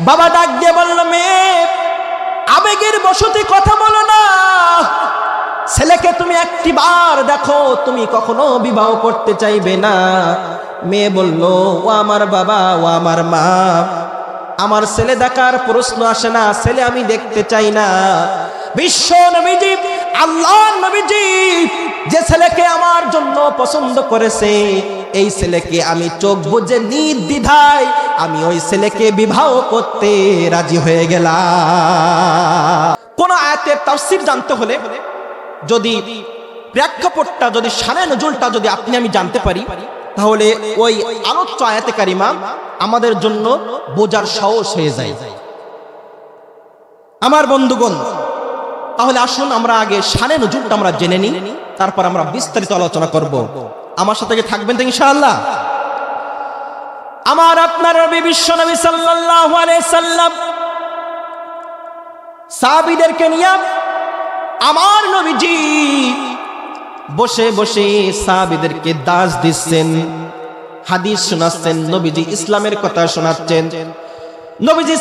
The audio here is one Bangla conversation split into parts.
বাবা ডাক দিয়ে বলল, মেয়ে, আবেগের বসতি কথা বলো না। ছেলেকে তুমি একটি বার দেখো, তুমি কখনো বিবাহ করতে চাইবে না। মেয়ে বলল, ও আমার বাবা, ও আমার মা, আমার ছেলে দেখার প্রশ্ন আসে না, ছেলে আমি দেখতে চাই না। বিশ্ব নবীজি, আল্লাহ নবীজি, যে ছেলেকে আমার জন্য পছন্দ করেছে এই ছেলেকে আমি চোখ বুঝে নির্দ্বিধায় আমি ওই ছেলেকে বিবাহ করতে রাজি হয়ে গেলাম। কোন আয়াতের তাফসীর জানতে হলে যদি প্রেক্ষাপটটা, যদি সানে নজরুলটা যদি আপনি আমি জানতে পারি, তাহলে ওই আলোচ্য আয়াতে কারিমা আমাদের জন্য বোঝার সাহস হয়ে যায়। আমার বন্ধুগণ, তাহলে আসুন আমরা আগে সানে নজরুলটা আমরা জেনে নিই, তারপর আমরা বিস্তারিত আলোচনা করব। আমার সাথে থাকবেন তো ইনশাআল্লাহ? আমার আপনার রবি বিশ্ব নবী আলাইহি সাল্লাম নিয়ে আমার নবীজি বসে বসে সাহাবীদেরকে দাস দিচ্ছেন, হাদিস শোনাচ্ছেন, নবীজি ইসলামের কথা শোনাচ্ছেন। নবীজি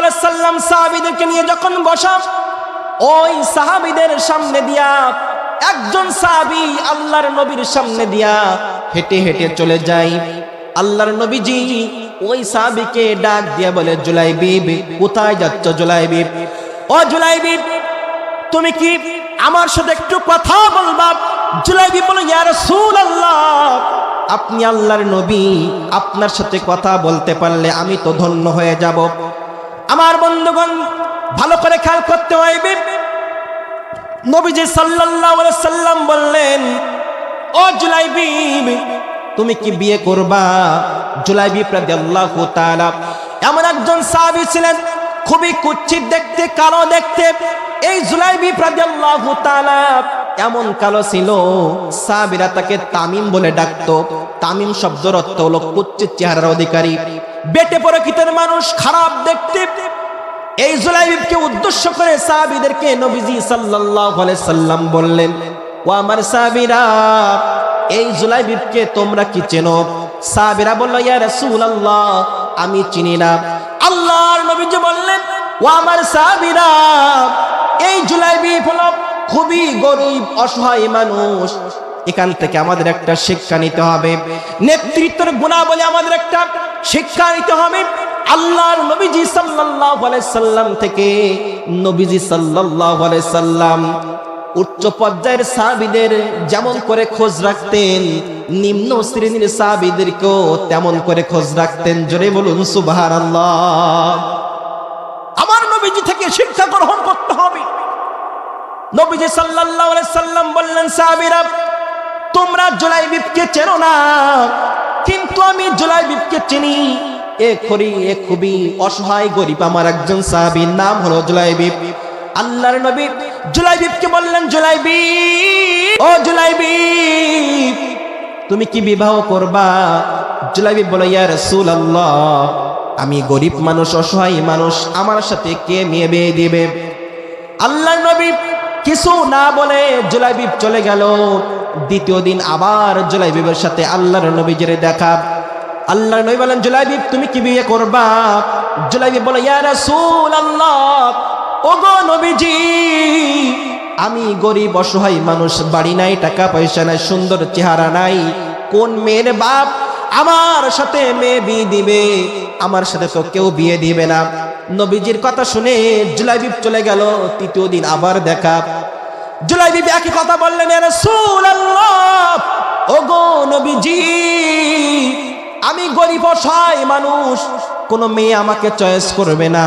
আলাইহি সাল্লাম সাহাবীদেরকে নিয়ে যখন বসা, ওই সাহাবীদের সামনে দিয়া একজন সাহাবী আল্লাহর নবীর সামনে দিয়া হেঁটে হেঁটে চলে যাই আল্লাহর নবীজি ওই সাহাবীকে ডাক দিয়া বলে, জুলাইবিব, কোথায় যাচ্ছ জুলাইবিব? ও জুলাইবিব, তুমি কি আমার সাথে একটু কথা বলবা? জুলাইবি বলো, ইয়া রাসূলুল্লাহ, আপনি আল্লাহর নবী, আপনার সাথে কথা বলতে পারলে আমি তো ধন্য হয়ে যাব। আমার বন্ধুগণ, ভালো করে খেয়াল করতে হইবে নবীজি সাল্লাল্লাহু আলাইহি সাল্লাম বললেন, ও জুলাইবিব তুমি কি বিয়ে করবা? জুলাইবিব রাদিয়াল্লাহু তাআলা, এমন একজন সাহাবী ছিলেন, খুবই কুচ্ছিত দেখতে, কালো দেখতে। এই জুলাইবি রাদিয়াল্লাহু তাআলা এমন কালো ছিল, সাহাবীরা তাকে তামিম বলে ডাকতো। তামিম শব্দের অর্থ হলো কুচ্ছিত চেহারার অধিকারী। বেটে পরকিতের মানুষ, খারাপ দেখতে। এই জুলাইবিবকে উদ্দেশ্য করে সাহাবীদেরকে নবীজি সাল্লাল্লাহু আলাইহি সাল্লাম বললেন, ও আমার সাহাবীরা, এই জুলাইবিবকে তোমরা কি চেনো? সাহাবীরা বলল, ইয়া রাসূলুল্লাহ, আমি চিনি না। আল্লাহর নবীজি বললেন, ও আমার সাহাবীরা, এই জুলাইবি হলো খুবই গরিব, অসহায় মানুষ। এখান থেকে আমাদের একটা শিক্ষা নিতে হবে। নেতৃত্বের গুণাবলী আমাদের একটা শিক্ষা নিতে হবে। আল্লাহর নবীজি সাল্লাল্লাহু আলাইহি সাল্লাম থেকে নবীজি সাল্লাল্লাহু আলাইহি সাল্লাম উচ্চ পর্যায়ের সাহাবীদের যেমন করে খোঁজ রাখতেন, নিম্ন শ্রেণির সাহাবীদেরকেও তেমন করে খোঁজ রাখতেন। জোরে বলুন, সুবহানাল্লাহ। আমার নবীজি থেকে শিক্ষা গ্রহণ করতে হবে। নবীজি সাল্লাল্লাহু আলাইহি সাল্লাম বললেন, সাহাবীরা, তোমরা জুলাইবিবকে চেনো না, কিন্তু আমি জুলাইবিবকে চিনি। এ খরি এ খুবই অসহায় গরিব আমার একজন সাহাবীর নাম হলো জুলাইবিব। আল্লাহর নবী জুলাইবিবকে বললেন, জুলাইবিব, ও জুলাইবিব, তুমি কি বিবাহ করবা? জুলাইবিব বলো, ইয়া রাসূলুল্লাহ, আমি গরিব মানুষ, অসহায় মানুষ, আমার সাথে কে মেয়ে বিয়ে দিবে? আল্লাহর নবী কিছু না বলে জুলাইবিব চলে গেল। দ্বিতীয় দিন আবার জুলাইবিবের সাথে আল্লাহর নবীজির দেখা। আল্লাহর নবী বলেন জুলাইবিব তুমি কি বিয়ে করবা? জুলাইবিব বলে, ইয়া রাসূলুল্লাহ, ওগো নবীজি, আমি গরিব অসহায় মানুষ, বাড়ি নাই, টাকা পয়সা নাই, সুন্দর চেহারা নাই। কোন মেয়ের বাপ আমার সাথে মেয়ে বিয়ে দিবে? আমার সাথে তো কেউ বিয়ে দিবে না। নবীজির কথা শুনে জুলাইবিব চলে গেল, তৃতীয় দিন আবার দেখা। জুলাইবিব একই কথা বললেন, "ইয়া গরিব অসহায় মানুষ, কোন মেয়ে আমাকে চয়েস করবে না।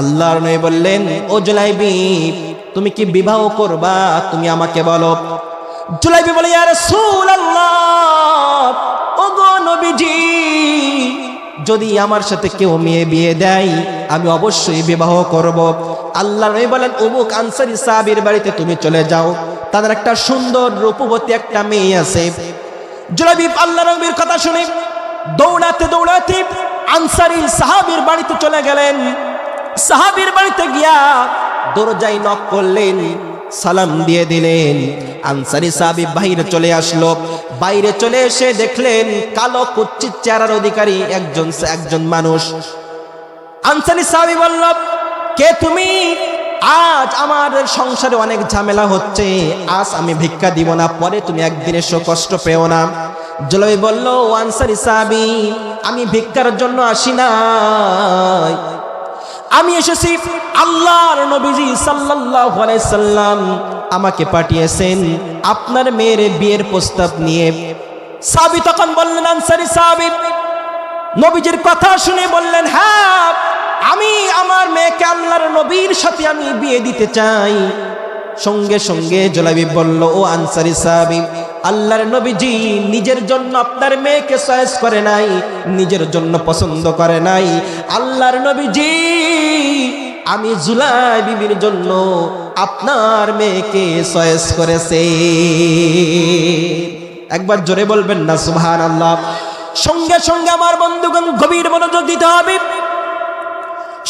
আল্লাহর নবী বললেন, ও জুলাইবিব তুমি কি বিবাহ করবা? তুমি আমাকে বলো। জুলাইবি বলে ওগো নবীজি, যদি আমার সাথে কেউ মেয়ে বিয়ে দেয়, আমি অবশ্যই বিবাহ করব। আল্লাহ বলেন, অমুক আনসারি সাহাবীর বাড়িতে তুমি চলে যাও। তাদের একটা সুন্দর রূপবতী একটা মেয়ে আছে। জুলাইবি আল্লাহ নবীর কথা শুনে দৌড়াতে দৌড়াতে আনসারি সাহাবীর বাড়িতে চলে গেলেন। সাহাবীর বাড়িতে গিয়া দরজায় নক করলেন, সালাম দিয়ে দিলেন। আনসারি সাহাবি বাইরে চলে আসলো। বাইরে চলে এসে দেখলেন কালো কুচ্ছিত চেহারার অধিকারী একজন একজন মানুষ। আনসারি সাহাবি বলল, কে তুমি? আজ আমার সংসারে অনেক ঝামেলা হচ্ছে। আজ আমি ভিক্ষা দিব না, পরে তুমি একদিন এসো, কষ্ট পেও না। জলবি বলল, ও আনসারি আমি ভিক্ষার জন্য আসি নাই। আমি এসেছি আল্লাহর নবীজি সাল্লাল্লাহু আলাইহি সাল্লাম আমাকে পাঠিয়েছেন আপনার মেয়ের বিয়ের প্রস্তাব নিয়ে। সাবি তখন বললেন, আনসারি সাহাবি, নবীজির কথা শুনে বললেন হ্যাঁ আমি আমার মেয়েকে আল্লাহর নবীর সাথে আমি বিয়ে দিতে চাই। সঙ্গে সঙ্গে জলাবি বলল, ও আনসারি সাহাবি আল্লাহর নবীজি নিজের জন্য আপনার মেয়েকে চয়েস করে নাই, নিজের জন্য পছন্দ করে নাই। আল্লাহর নবীজি, আমি জুলাই বিবির জন্য আপনার মেয়েকে চয়েস করেছে। একবার জোরে বলবেন না সুবহান আল্লাহ সঙ্গে সঙ্গে আমার বন্ধুগণ গভীর মনোযোগ দিতে হবে।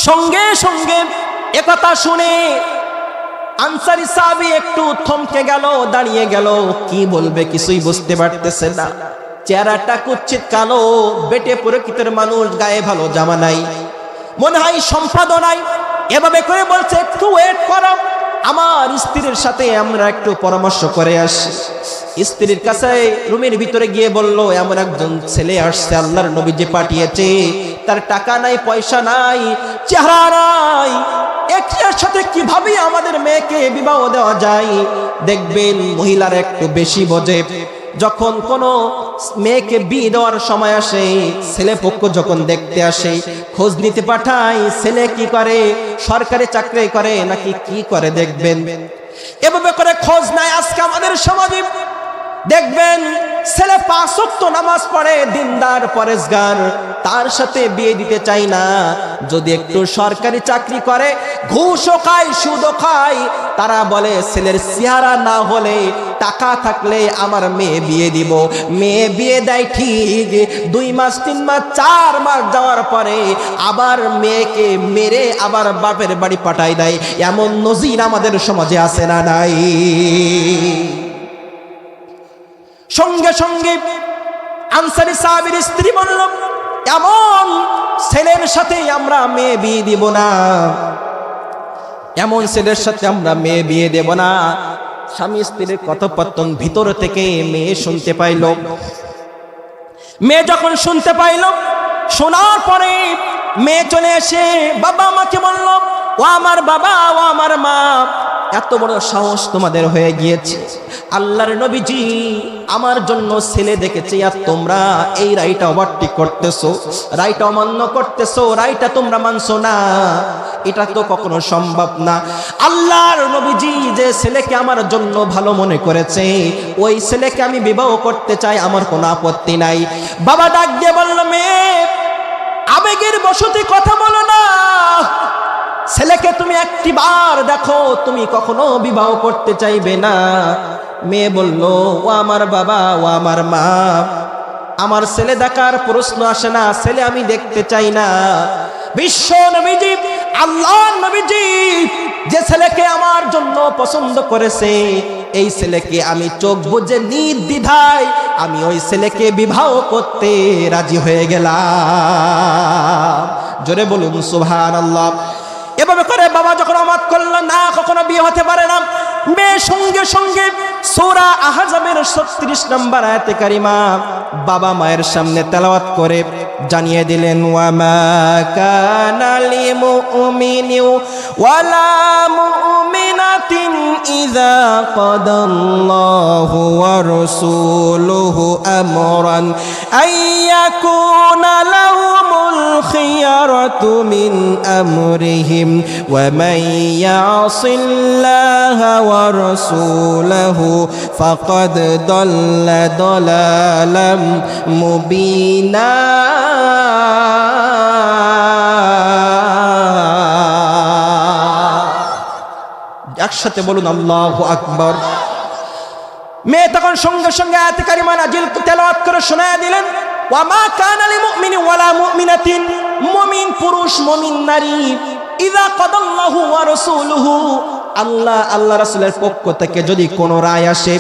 সঙ্গে সঙ্গে একথা শুনে আনসারি সাহাবি একটু থমকে গেল, দাঁড়িয়ে গেল। কি বলবে, কিছুই বুঝতে পারতেছে না। চেহারাটা কুচ্ছিত কালো, বেটে প্রকৃতির মানুষ, গায়ে ভালো জামা নাই। মনে হয় সম্পাদন নাই এভাবে করে বলছে, একটু ওয়েট করো। আমার স্ত্রীর সাথে আমরা একটু পরামর্শ করে আসি। স্ত্রীর কাছে রুমের ভিতরে গিয়ে বলল, এমন একজন ছেলে আসছে, আল্লাহর নবী যে পাঠিয়েছে। তার টাকা নাই, পয়সা নাই, চেহারা নাই। একটার সাথে কীভাবে আমাদের মেয়েকে বিবাহ দেওয়া যায়? দেখবেন মহিলার একটু বেশি বোঝে। যখন কোনো মেয়েকে বিয়ে দেওয়ার সময় আসে, ছেলে পক্ষ যখন দেখতে আসে, খোঁজ নিতে পাঠায়, ছেলে কি করে, সরকারি চাকরি করে, নাকি কি করে দেখবেন? এভাবে করে খোঁজ নাই আজকে আমাদের সমাজে। দেখবেন ছেলে পাঁচক্ত নামাজ পড়ে, দিনদার, পরেশগার। তার সাথে বিয়ে দিতে চাই না। যদি একটু সরকারি চাকরি করে, ঘুষও খায়, সুদও খায়, তারা বলে, ছেলের চেহারা না হলে টাকা থাকলে আমার মেয়ে বিয়ে দিব। মেয়ে বিয়ে দেয় ঠিক দুই মাস, তিন মাস, চার মাস যাওয়ার পরে আবার মেয়েকে মেরে আবার বাপের বাড়ি পাঠাই দেয়। এমন নজির আমাদের সমাজে আছে না নাই? সঙ্গে সঙ্গে আনসারি সাহাবির স্ত্রী বলল, এমন ছেলের সাথে আমরা মেয়ে বিয়ে দিব না। এমন ছেলের সাথে আমরা মেয়ে বিয়ে দেব না। স্বামী স্ত্রীর কথোপকথন ভিতর থেকে মেয়ে শুনতে পাইল। মেয়ে যখন শুনতে পাইল, শোনার পরে মেয়ে চলে এসে বাবা আমাকে বলল, ও আমার বাবা, ও আমার মা এত বড় সাহস তোমাদের হয়ে গিয়েছে। আল্লাহর নবীজি আমার জন্য ছেলে দেখেছে, আর তোমরা এই রাইটা ওভারটেক করতেছো রাইটা অমান্য করতেছো রাইটা তোমরা মানছো না। এটা তো কখনো সম্ভব না। আল্লাহর নবীজি যে ছেলেকে আমার জন্য ভালো মনে করেছে, ওই ছেলেকে আমি বিবাহ করতে চাই, আমার কোনো আপত্তি নাই। বাবা ডাক দিয়ে বলল, মেয়ে, আবেগের বসতি কথা একটি বার দেখো, তুমি কখনো বিবাহ করতে চাইবে না। মেয়ে বলল, ও আমার বাবা, ও আমার মা, আমার ছেলে দেখার প্রশ্ন আসে না, ছেলে আমি দেখতে চাই না। বিশ্ব নবীজি, আল্লাহ নবীজি, যে ছেলেকে আমার জন্য পছন্দ করেছে, এই ছেলেকে আমি চোখ বুঝে নির্দ্বিধায় আমি ওই ছেলেকে বিবাহ করতে রাজি হয়ে গেলাম। জোরে বলুন সুভান আল্লাহ এভাবে করে বাবা যখন অমাত করল, না, কখনো বিয়ে হতে পারে না। মেয়ে সঙ্গে সঙ্গে সোরা আহাজাবের ছত্রিশ নম্বর আয়াতে কারিমা বাবা মায়ের সামনে তেলাওয়াত করে জানিয়ে দিলেন ওয়ামা কানালি মুমিনিউ ওয়ালা মুমিনাতিন ইযা কাদাল্লাহু ওয়া রাসূলুহু আমরান আইয়াকুনা ওয়া মান ইয়াসিল্লাহা ওয়া রাসূলাহু ফাকাদ দাল্লা দালালাম মুবিনা একসাথে বলুন, আল্লাহ আকবর। মেয়ে তখন সঙ্গে সঙ্গে আয়াতে কারিমা নাজিল তেলাওয়াত করে শোনায় দিলেন। ওয়ামা কানা লিমুমিনি ওয়ালা মুমিনাতিন, মুমিন পুরুষ, মুমিন নারী, ইযা কাদাল্লাহু ওয়া রাসূলুহু, আল্লাহ আল্লাহ রাসূলের পক্ষ থেকে যদি কোনো রায় আসে,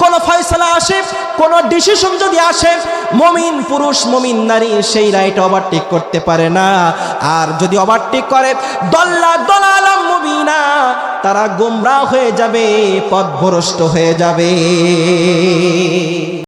কোন ফয়সালা আসে, কোনো ডিসিশন যদি আসে, মমিন পুরুষ, মমিন নারী সেই রাইট ওভারটেক করতে পারে না। আর যদি ওভারটেক করে, দল্লা দলালাম মুবিনা, তারা গোমরা হয়ে যাবে, পথভ্রষ্ট হয়ে যাবে।